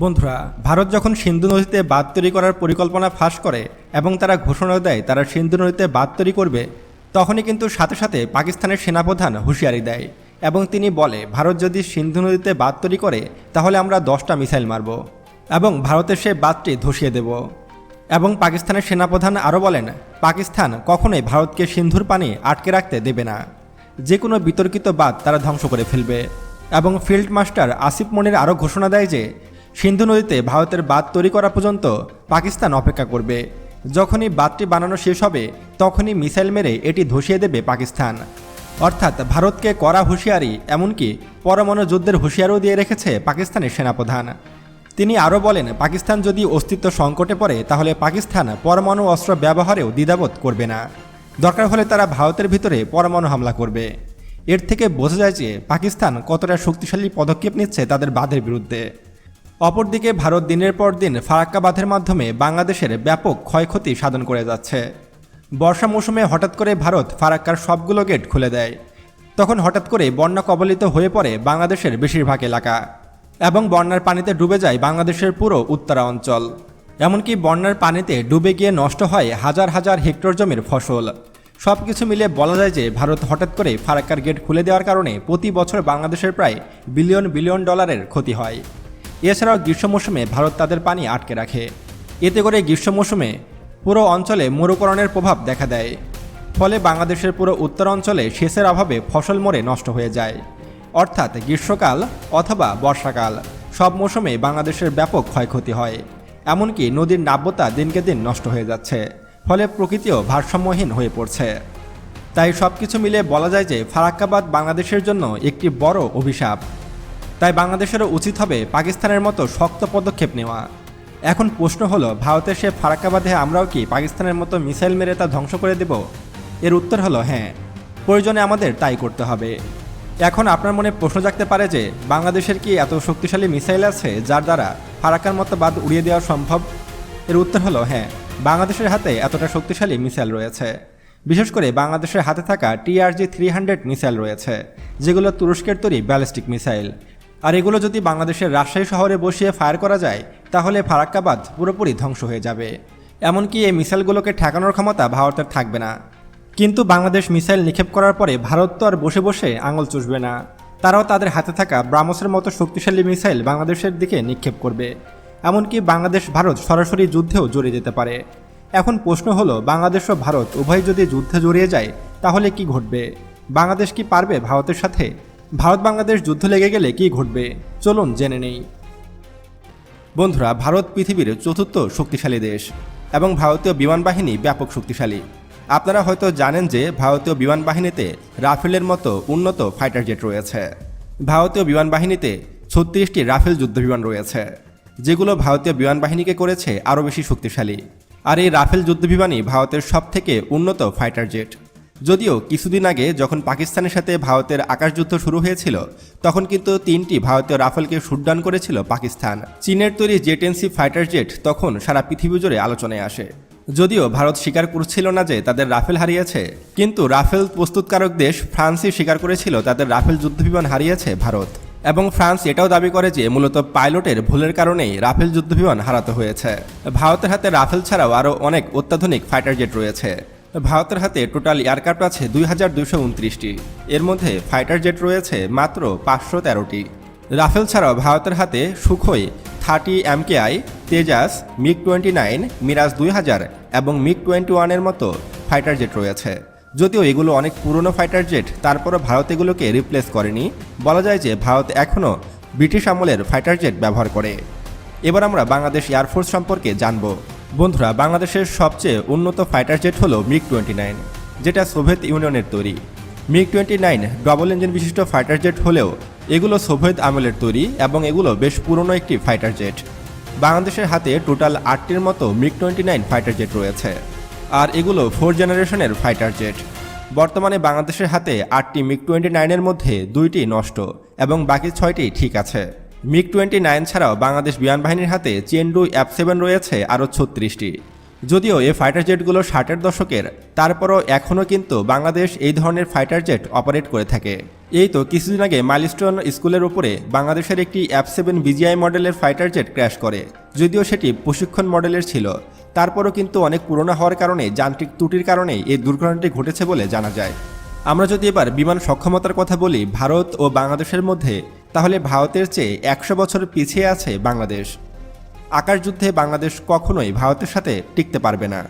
বন্ধুরা, ভারত যখন সিন্ধু নদীতে বাঁধ তৈরি করার পরিকল্পনা ফাঁস করে এবং তারা ঘোষণা দেয় তারা সিন্ধু নদীতে বাঁধ তৈরি করবে, তখনই কিন্তু সাথে সাথে পাকিস্তানের সেনাপ্রধান হুঁশিয়ারি দেয় এবং তিনি বলে, ভারত যদি সিন্ধু নদীতে বাঁধ তৈরি করে, তাহলে আমরা দশটা মিসাইল মারব এবং ভারতের সে বাঁধটি ধসিয়ে দেব। এবং পাকিস্তানের সেনাপ্রধান আরও বলেন, পাকিস্তান কখনোই ভারতকে সিন্ধুর পানি আটকে রাখতে দেবে না। যে কোনো বিতর্কিত বাঁধ তারা ধ্বংস করে ফেলবে। এবং ফিল্ড মাস্টার আসিফ মনির আরও ঘোষণা দেয় যে সিন্ধু নদীতে ভারতের বাঁধ তৈরি করা পর্যন্ত পাকিস্তান অপেক্ষা করবে। যখনই বাঁধটি বানানো শেষ হবে, তখনই মিসাইল মেরে এটি ধসিয়ে দেবে পাকিস্তান। অর্থাৎ ভারতকে কড়া হুঁশিয়ারি, এমনকি পরমাণু যুদ্ধের হুঁশিয়ারও দিয়ে রেখেছে পাকিস্তানের সেনাপ্রধান। তিনি আরও বলেন, পাকিস্তান যদি অস্তিত্ব সংকটে পড়ে, তাহলে পাকিস্তান পরমাণু অস্ত্র ব্যবহারেও দ্বিধাবোধ করবে না। দরকার হলে তারা ভারতের ভিতরে পরমাণু হামলা করবে। এর থেকে বোঝা যায় যে পাকিস্তান কতটা শক্তিশালী পদক্ষেপ নিচ্ছে তাদের বাঁধের বিরুদ্ধে। অপরদিকে ভারত দিনের পর দিন ফারাক্কা বাঁধের মাধ্যমে বাংলাদেশের ব্যাপক ক্ষয়ক্ষতি সাধন করে যাচ্ছে। বর্ষা মৌসুমে হঠাৎ করে ভারত ফারাক্কার সবগুলো গেট খুলে দেয়। তখন হঠাৎ করে বন্যা কবলিত হয়ে পড়ে বাংলাদেশের বেশিরভাগ এলাকা এবং বন্যার পানিতে ডুবে যায় বাংলাদেশের পুরো উত্তরা অঞ্চল। এমনকি বন্যার পানিতে ডুবে গিয়ে নষ্ট হয় হাজার হাজার হেক্টর জমির ফসল। সব কিছু মিলে বলা যায় যে ভারত হঠাৎ করে ফারাক্কার গেট খুলে দেওয়ার কারণে প্রতি বছর বাংলাদেশের প্রায় বিলিয়ন বিলিয়ন ডলারের ক্ষতি হয়। এছাড়াও গ্রীষ্ম মৌসুমে ভারত তাদের পানি আটকে রাখে। এতে করে গ্রীষ্ম মৌসুমে পুরো অঞ্চলে মরুকরণের প্রভাব দেখা দেয়। ফলে বাংলাদেশের পুরো উত্তর অঞ্চলে সেচের অভাবে ফসল মরে নষ্ট হয়ে যায়। অর্থাৎ গ্রীষ্মকাল অথবা বর্ষাকাল সব মৌসুমে বাংলাদেশের ব্যাপক ক্ষয়ক্ষতি হয়। এমনকি নদীর নাব্যতা দিনকে দিন নষ্ট হয়ে যাচ্ছে, ফলে প্রকৃতিও ভারসাম্যহীন হয়ে পড়ছে। তাই সব কিছু মিলে বলা যায় যে ফারাক্কাবাদ বাংলাদেশের জন্য একটি বড় অভিশাপ। তাই বাংলাদেশেরও উচিত হবে পাকিস্তানের মতো শক্ত পদক্ষেপ নেওয়া। এখন প্রশ্ন হলো, ভারতের সে ফারাক্কাবাদে আমরাও কি পাকিস্তানের মতো মিসাইল মেরে তা ধ্বংস করে দেব? এর উত্তর হলো হ্যাঁ। প্রয়োজনে আমাদের তাই করতে হবে। এখন আপনার মনে প্রশ্ন জাগতে পারে যে, বাংলাদেশের কি এত শক্তিশালী মিসাইল আছে যার দ্বারা ফারাক্কার মতো বাদ উড়িয়ে দেওয়া সম্ভব? এর উত্তর হলো হ্যাঁ। বাংলাদেশের হাতে এতটা শক্তিশালী মিসাইল রয়েছে। বিশেষ করে বাংলাদেশের হাতে থাকা টিআরজি থ্রি হান্ড্রেড মিসাইল রয়েছে, যেগুলো তুরস্কের তৈরি ব্যালিস্টিক মিসাইল। আর এগুলো যদি বাংলাদেশের রাজশাহী শহরে বসিয়ে ফায়ার করা যায়, তাহলে ফারাক্কাবাদ পুরোপুরি ধ্বংস হয়ে যাবে। এমনকি এই মিসাইলগুলোকে ঠেকানোর ক্ষমতা ভারতের থাকবে না। কিন্তু বাংলাদেশ মিসাইল নিক্ষেপ করার পরে ভারত তো আর বসে বসে আঙুল চুষবে না। তারাও তাদের হাতে থাকা ব্রাহ্মসের মতো শক্তিশালী মিসাইল বাংলাদেশের দিকে নিক্ষেপ করবে। এমনকি বাংলাদেশ ভারত সরাসরি যুদ্ধেও জড়িয়ে যেতে পারে। এখন প্রশ্ন হলো, বাংলাদেশ ও ভারত উভয় যদি যুদ্ধে জড়িয়ে যায়, তাহলে কি ঘটবে? বাংলাদেশ কি পারবে ভারতের সাথে? ভারত বাংলাদেশ যুদ্ধ লেগে গেলে কি ঘটবে? চলুন জেনে নেই। বন্ধুরা, ভারত পৃথিবীর চতুর্থ শক্তিশালী দেশ এবং ভারতীয় বিমান বাহিনী ব্যাপক শক্তিশালী। আপনারা হয়তো জানেন যে ভারতীয় বিমান বাহিনীতে রাফেলের মতো উন্নত ফাইটার জেট রয়েছে। ভারতীয় বিমান বাহিনীতে ছত্রিশটি রাফেল যুদ্ধবিমান রয়েছে, যেগুলো ভারতীয় বিমান বাহিনীকে করেছে আরও বেশি শক্তিশালী। আর এই রাফেল যুদ্ধবিমানই ভারতের সবথেকে উন্নত ফাইটার জেট। যদিও কিছুদিন আগে যখন পাকিস্তানের সাথে ভারতের আকাশযুদ্ধ শুরু হয়েছিল, তখন কিন্তু তিনটি ভারতীয় রাফেলকে শুটডাউন করেছিল পাকিস্তান। চীনের তৈরি জেটেন্সি ফাইটার জেট তখন সারা পৃথিবী জুড়ে আলোচনায় আসে। যদিও ভারত স্বীকার করছিল না যে তাদের রাফেল হারিয়েছে, কিন্তু রাফেল প্রস্তুতকারক দেশ ফ্রান্সই স্বীকার করেছিল তাদের রাফেল যুদ্ধবিমান হারিয়েছে ভারত। এবং ফ্রান্স এটাও দাবি করে যে মূলত পাইলটের ভুলের কারণেই রাফেল যুদ্ধবিমান হারাতে হয়েছে। ভারতের হাতে রাফেল ছাড়াও আরও অনেক অত্যাধুনিক ফাইটার জেট রয়েছে। ভারতের হাতে টোটাল এয়ারক্রাফট আছে দুই হাজার দুইশো উনত্রিশটি। এর মধ্যে ফাইটার জেট রয়েছে মাত্র পাঁচশো তেরোটি। রাফেল ছাড়াও ভারতের হাতে Sukhoi thirty MKI, Tejas, MiG twenty nine, Mirage দুই হাজার এবং মিগ টোয়েন্টি ওয়ানের মতো ফাইটার জেট রয়েছে। যদিও এগুলো অনেক পুরনো ফাইটার জেট, তারপরও ভারত এগুলোকে রিপ্লেস করেনি। বলা যায় যে ভারত এখনও ব্রিটিশ আমলের ফাইটার জেট ব্যবহার করে। এবার আমরা বাংলাদেশ এয়ারফোর্স সম্পর্কে জানব। বন্ধুরা, বাংলাদেশের সবচেয়ে উন্নত ফাইটার জেট হলো মিগ টোয়েন্টি নাইন যেটা সোভিয়েত ইউনিয়নের তৈরি। MiG twenty nine double engine বিশিষ্ট ফাইটার জেট হলেও এগুলো সোভিয়েত আমলের তৈরি এবং এগুলো বেশ পুরনো একটি ফাইটার জেট বাংলাদেশের হাতে টোটাল আটটির মতো MiG twenty nine fighter jet রয়েছে, আর এগুলো ফোর জেনারেশনের ফাইটার জেট বর্তমানে বাংলাদেশের হাতে আটটি মিগ টোয়েন্টি নাইনের মধ্যে দুইটি নষ্ট এবং বাকি ছয়টি ঠিক আছে। মিগ টোয়েন্টি নাইন ছাড়াও বাংলাদেশ বিমান বাহিনীর হাতে চেন্ডু অ্যাপ সেভেন রয়েছে আরও ছত্রিশটি। যদিও এই ফাইটার জেটগুলো ষাটের দশকের, তারপরও এখনও কিন্তু বাংলাদেশ এই ধরনের ফাইটার জেট অপারেট করে থাকে। এই তো কিছুদিন আগে মাইলস্টোন স্কুলের উপরে বাংলাদেশের একটি অ্যাপ সেভেন বিজিআই মডেলের ফাইটার জেট ক্র্যাশ করে, যদিও সেটি প্রশিক্ষণ মডেলের ছিল। তারপরও কিন্তু অনেক পুরনো হওয়ার কারণে যান্ত্রিক ত্রুটির কারণে এই দুর্ঘটনাটি ঘটেছে বলে জানা যায়। আমরা যদি এবার বিমান সক্ষমতার কথা বলি, ভারত ও বাংলাদেশের মধ্যে তাহলে ভারতের চেয়ে একশো বছর পিছিয়ে আছে বাংলাদেশ। আকাশযুদ্ধে বাংলাদেশ কখনোই ভারতের সাথে টিকতে পারবে না।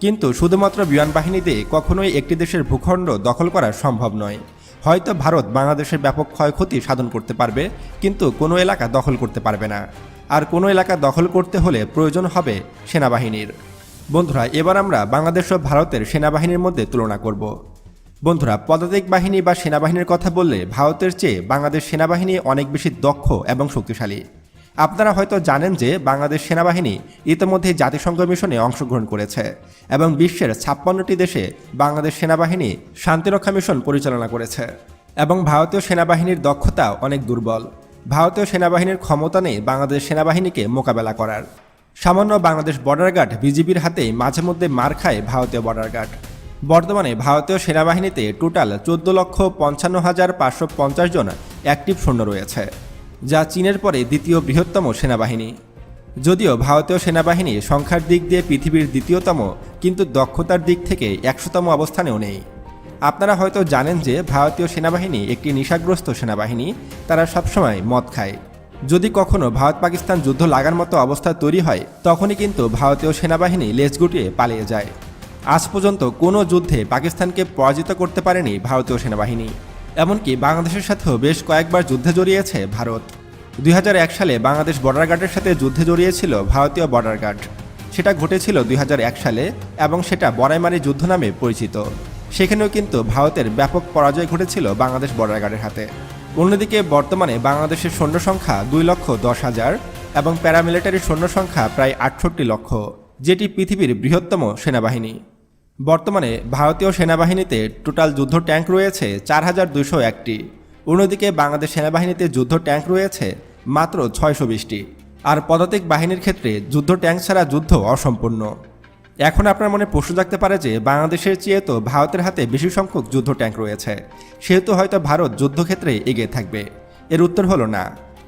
কিন্তু শুধুমাত্র বিমান বাহিনী দিয়ে কখনোই একটি দেশের ভূখণ্ড দখল করা সম্ভব নয়। হয়তো ভারত বাংলাদেশের ব্যাপক ক্ষয়ক্ষতি সাধন করতে পারবে, কিন্তু কোনো এলাকা দখল করতে পারবে না। আর কোনো এলাকা দখল করতে হলে প্রয়োজন হবে সেনাবাহিনীর। বন্ধুরা, এবার আমরা বাংলাদেশ ও ভারতের সেনাবাহিনীর মধ্যে তুলনা করব। বন্ধুরা, পদাতিক বাহিনী বা সেনাবাহিনীর কথা বললে ভারতের চেয়ে বাংলাদেশ সেনাবাহিনী অনেক বেশি দক্ষ এবং শক্তিশালী। আপনারা হয়তো জানেন যে বাংলাদেশ সেনাবাহিনী ইতিমধ্যে জাতিসংঘ মিশনে অংশগ্রহণ করেছে এবং বিশ্বের ছাপ্পান্নটি দেশে বাংলাদেশ সেনাবাহিনী শান্তিরক্ষা মিশন পরিচালনা করেছে এবং ভারতীয় সেনাবাহিনীর দক্ষতা অনেক দুর্বল। ভারতীয় সেনাবাহিনীর ক্ষমতা নেই বাংলাদেশ সেনাবাহিনীকে মোকাবেলা করার। সামান্য বাংলাদেশ বর্ডার গার্ড বিজিবির হাতেই মাঝে মধ্যে মার খায় ভারতীয় বর্ডার গার্ড। বর্তমানে ভারতীয় সেনাবাহিনীতে টোটাল চোদ্দ লক্ষ পঞ্চান্ন হাজার পাঁচশো পঞ্চাশ জন অ্যাক্টিভ সৈন্য রয়েছে, যা চীনের পরে দ্বিতীয় বৃহত্তম সেনাবাহিনী। যদিও ভারতীয় সেনাবাহিনী সংখ্যার দিক দিয়ে পৃথিবীর দ্বিতীয়তম, কিন্তু দক্ষতার দিক থেকে একশোতম অবস্থানেও নেই। আপনারা হয়তো জানেন যে ভারতীয় সেনাবাহিনী একটি নেশাগ্রস্ত সেনাবাহিনী, তারা সবসময় মদ খায়। যদি কখনো ভারত পাকিস্তান যুদ্ধ লাগার মতো অবস্থা তৈরি হয়, তখনই কিন্তু ভারতীয় সেনাবাহিনী লেজ গুটিয়ে পালিয়ে যায়। আজ পর্যন্ত কোনো যুদ্ধে পাকিস্তানকে পরাজিত করতে পারেনি ভারতীয় সেনাবাহিনী। এমনকি বাংলাদেশের সাথেও বেশ কয়েকবার যুদ্ধে জড়িয়েছে ভারত। দুই হাজার এক সালে বাংলাদেশ বর্ডার গার্ডের সাথে যুদ্ধে জড়িয়েছিল ভারতীয় বর্ডার গার্ড সেটা ঘটেছিল দুই হাজার এক সালে এবং সেটা বড়াইমারি যুদ্ধ নামে পরিচিত। সেখানেও কিন্তু ভারতের ব্যাপক পরাজয় ঘটেছিল বাংলাদেশ বর্ডার গার্ডের হাতে। অন্যদিকে বর্তমানে বাংলাদেশের সৈন্য সংখ্যা দুই লক্ষ দশ হাজার এবং প্যারামিলিটারি সৈন্য সংখ্যা প্রায় আটষট্টি লক্ষ, যেটি পৃথিবীর বৃহত্তম সেনাবাহিনী। বর্তমানে ভারতীয় সেনাবাহিনীতে টোটাল যুদ্ধ ট্যাঙ্ক রয়েছে চার হাজার দুশো একটি। অন্যদিকে বাংলাদেশ সেনাবাহিনীতে যুদ্ধ ট্যাঙ্ক রয়েছে মাত্র ছয়শো বিশটি। আর পদাতিক বাহিনীর ক্ষেত্রে যুদ্ধ ট্যাঙ্ক ছাড়া যুদ্ধ অসম্পূর্ণ। এখন আপনার মনে প্রশ্ন থাকতে পারে যে বাংলাদেশের চেয়ে তো ভারতের হাতে বেশি সংখ্যক যুদ্ধ ট্যাঙ্ক রয়েছে, সেহেতু হয়তো ভারত যুদ্ধক্ষেত্রে এগিয়ে থাকবে। এর উত্তর হলো না।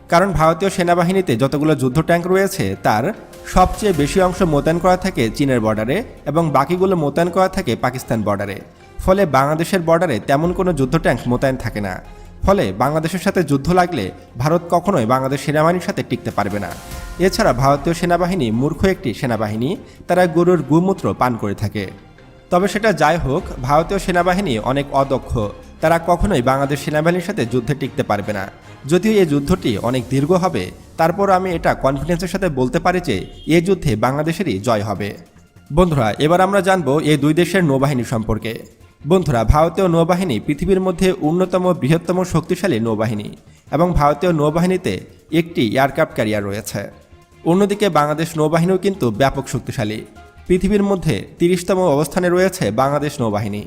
কারণ ভারতীয় সেনাবাহিনীতে যতগুলো যুদ্ধ ট্যাঙ্ক রয়েছে, তার সবচেয়ে বেশি অংশ মোতায়েন করা থাকে চীনের বর্ডারে এবং বাকিগুলো মোতায়েন করা থাকে পাকিস্তান বর্ডারে। ফলে বাংলাদেশের বর্ডারে তেমন কোনো যুদ্ধ ট্যাঙ্ক মোতায়েন থাকে না। ফলে বাংলাদেশের সাথে যুদ্ধ লাগলে ভারত কখনোই বাংলাদেশ সেনাবাহিনীর সাথে টিকতে পারবে না। এছাড়া ভারতীয় সেনাবাহিনী মূর্খ একটি সেনাবাহিনী, তারা গরুর গুমূত্র পান করে থাকে। তবে সেটা যাই হোক, ভারতীয় সেনাবাহিনী অনেক অদক্ষ। তারা কখনোই বাংলাদেশ সেনাবাহিনীর সাথে যুদ্ধে টিকতে পারবে না। যদিও এই যুদ্ধটি অনেক দীর্ঘ হবে তারপর আমি এটা কনফিডেন্সের সাথে বলতে পারি যে এই যুদ্ধে বাংলাদেশেরই জয় হবে। বন্ধুরা, এবার আমরা জানব এই দুই দেশের নৌবাহিনী সম্পর্কে। বন্ধুরা, ভারতীয় নৌবাহিনী পৃথিবীর মধ্যে অন্যতম বৃহত্তম শক্তিশালী নৌবাহিনী এবং ভারতীয় নৌবাহিনীতে একটি এয়ারক্রাফট ক্যারিয়ার রয়েছে। অন্যদিকে বাংলাদেশ নৌবাহিনীও কিন্তু ব্যাপক শক্তিশালী। পৃথিবীর মধ্যে তিরিশতম অবস্থানে রয়েছে বাংলাদেশ নৌবাহিনী।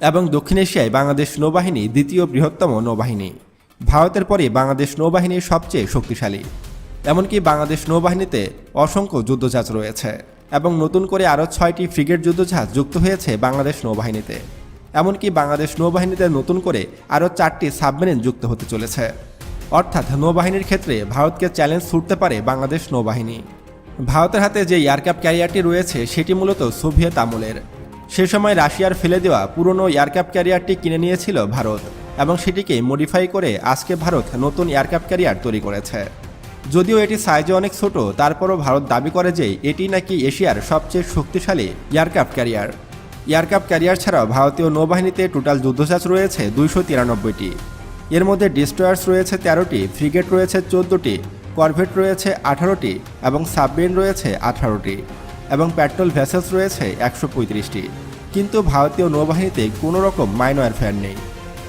এবং দক্ষিণ এশিয়ায় বাংলাদেশ নৌবাহিনী দ্বিতীয় বৃহত্তম নৌবাহিনী। ভারতের পরে বাংলাদেশ নৌবাহিনী সবচেয়ে শক্তিশালী। এমনকি বাংলাদেশ নৌবাহিনীতে অসংখ্য যুদ্ধজাহাজ রয়েছে এবং নতুন করে আরও ছয়টি ফ্রিগেট যুদ্ধজাহাজ যুক্ত হয়েছে বাংলাদেশ নৌবাহিনীতে। এমনকি বাংলাদেশ নৌবাহিনীতে নতুন করে আরও চারটি সাবমেরিন যুক্ত হতে চলেছে। অর্থাৎ নৌবাহিনীর ক্ষেত্রে ভারতকে চ্যালেঞ্জ ছুটতে পারে বাংলাদেশ নৌবাহিনী। ভারতের হাতে যে এয়ারক্রাফট ক্যারিয়ারটি রয়েছে, সেটি মূলত সোভিয়েত আমলের। সে সময় রাশিয়ার ফেলে দেওয়া পুরনো এয়ারক্রাফট ক্যারিয়ারটি কিনে নিয়েছিল ভারত এবং সেটিকে মডিফাই করে আজকে ভারত নতুন এয়ারক্রাফট ক্যারিয়ার তৈরি করেছে। যদিও এটি সাইজে অনেক ছোট, তারপরও ভারত দাবি করে যে এটি নাকি এশিয়ার সবচেয়ে শক্তিশালী এয়ারক্রাফট ক্যারিয়ার। এয়ারক্রাফট ক্যারিয়ার ছাড়াও ভারতীয় নৌবাহিনীতে টোটাল যুদ্ধজাহাজ রয়েছে দুইশো তিরানব্বইটি। এর মধ্যে ডিস্ট্রয়ার্স রয়েছে তেরোটি ফ্রিগেট রয়েছে চোদ্দোটি করভেট রয়েছে আঠারোটি এবং সাবমেরিন রয়েছে আঠারোটি। এবং পেট্রোল ভেসেলস রয়েছে একশো পঁয়ত্রিশটি। কিন্তু ভারতীয় নৌবাহিনীতে কোনো রকম মাইনো এয়ারফেয়ার নেই।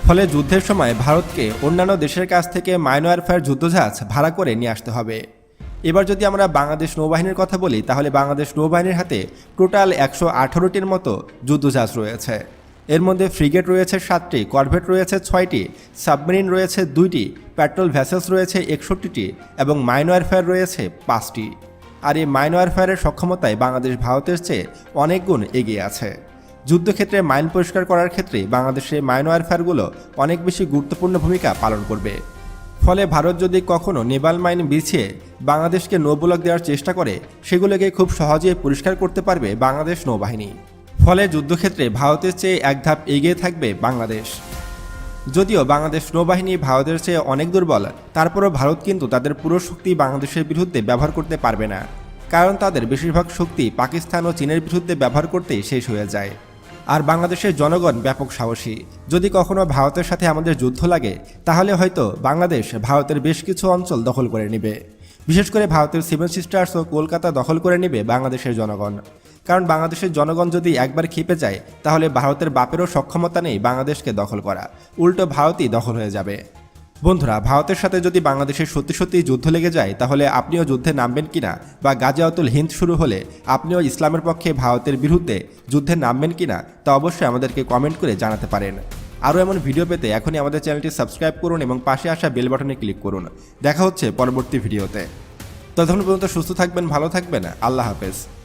ফলে যুদ্ধের সময় ভারতকে অন্যান্য দেশের কাছ থেকে মাইনো এয়ারফেয়ার যুদ্ধজাহাজ ভাড়া করে নিয়ে আসতে হবে। এবার যদি আমরা বাংলাদেশ নৌবাহিনীর কথা বলি, তাহলে বাংলাদেশ নৌবাহিনীর হাতে টোটাল একশো আঠারোটির মতো যুদ্ধজাহাজ রয়েছে। এর মধ্যে ফ্রিগেট রয়েছে সাতটি, করভেট রয়েছে ছয়টি, সাবমেরিন রয়েছে দুইটি, পেট্রোল ভেসেলস রয়েছে একষট্টিটি এবং মাইনো এয়ারফেয়ার রয়েছে পাঁচটি। আর এই মাইনো এয়ারফেয়ারের সক্ষমতায় বাংলাদেশ ভারতের চেয়ে অনেক গুণ এগিয়ে আছে। যুদ্ধক্ষেত্রে মাইন পরিষ্কার করার ক্ষেত্রে বাংলাদেশে মাইন ওয়ারফেয়ারগুলো অনেক বেশি গুরুত্বপূর্ণ ভূমিকা পালন করবে। ফলে ভারত যদি কখনও নেভাল মাইন বিছিয়ে বাংলাদেশকে নৌবলক দেওয়ার চেষ্টা করে, সেগুলোকে খুব সহজে পরিষ্কার করতে পারবে বাংলাদেশ নৌবাহিনী। ফলে যুদ্ধক্ষেত্রে ভারতের চেয়ে এক ধাপ এগিয়ে থাকবে বাংলাদেশ। যদিও বাংলাদেশ নৌবাহিনী ভারতের চেয়ে অনেক দুর্বল, তারপরও ভারত কিন্তু তাদের পুরো শক্তি বাংলাদেশের বিরুদ্ধে ব্যবহার করতে পারবে না, কারণ তাদের বেশিরভাগ শক্তি পাকিস্তান ও চীনের বিরুদ্ধে ব্যবহার করতেই শেষ হয়ে যায়। আর বাংলাদেশের জনগণ ব্যাপক সাহসী। যদি কখনো ভারতের সাথে আমাদের যুদ্ধ লাগে, তাহলে হয়তো বাংলাদেশ ভারতের বেশ কিছু অঞ্চল দখল করে নেবে। বিশেষ করে ভারতের সেভেন সিস্টার্স ও কলকাতা দখল করে নেবে বাংলাদেশের জনগণ। কারণ বাংলাদেশের জনগণ যদি একবার খেপে যায়, তাহলে ভারতের বাপেরও সক্ষমতা নেই বাংলাদেশকে দখল করা। উল্টো ভারতই দখল হয়ে যাবে। বন্ধুরা, ভারতের সাথে যদি বাংলাদেশের সত্যি সত্যি যুদ্ধ লেগে যায়, তাহলে আপনিও যুদ্ধে নামবেন কিনা? বা গাজিয়াতুল হিন্দ শুরু হলে আপনিও ইসলামের পক্ষে ভারতের বিরুদ্ধে যুদ্ধে নামবেন কিনা, তা অবশ্যই আমাদেরকে কমেন্ট করে জানাতে পারেন। আরও এমন ভিডিও পেতে এখনই আমাদের চ্যানেলটি সাবস্ক্রাইব করুন এবং পাশে আসা বেল বাটনে ক্লিক করুন। দেখা হচ্ছে পরবর্তী ভিডিওতে। ততক্ষণ পর্যন্ত সুস্থ থাকবেন, ভালো থাকবেন। আল্লাহ হাফেজ।